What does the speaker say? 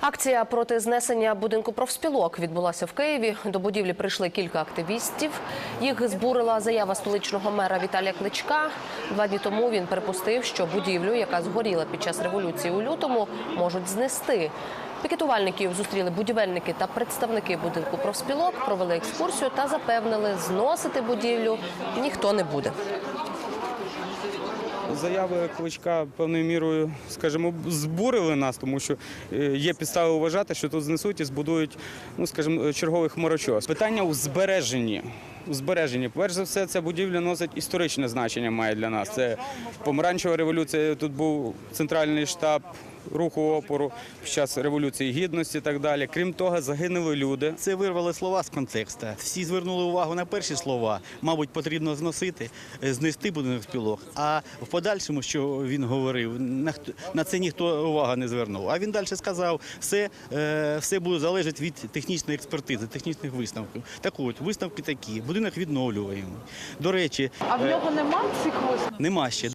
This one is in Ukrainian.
Акція проти знесення будинку профспілок відбулася в Києві. До будівлі прийшли кілька активістів. Їх збурила заява столичного мера Віталія Кличка. Два дні тому він припустив, що будівлю, яка згоріла під час революції у лютому, можуть знести. Пікетувальників зустріли будівельники та представники будинку профспілок, провели екскурсію та запевнили, зносити будівлю ніхто не буде. Заяви кличка певною мірою, скажімо, збурили нас, тому що е, є підстави вважати, що тут знесуть і збудують, ну скажімо, черговий хмарочос. Питання у збереженні. У збереженні, перш за все, ця будівля носить історичне значення має для нас. Це помаранчева революція. Тут був центральний штаб руху опору під час революції гідності і так далі. Крім того, загинули люди. Це вирвали слова з контексту. Всі звернули увагу на перші слова. Мабуть, потрібно зносити, е, знести будинок спілок. А в подальшому, що він говорив, на, це ніхто увагу не звернув. А він далі сказав, все, е, все буде залежати від технічної експертизи, технічних висновків. Так от, висновки такі. Будинок відновлюємо. До речі, А в нього нема цих висновків? нема ще.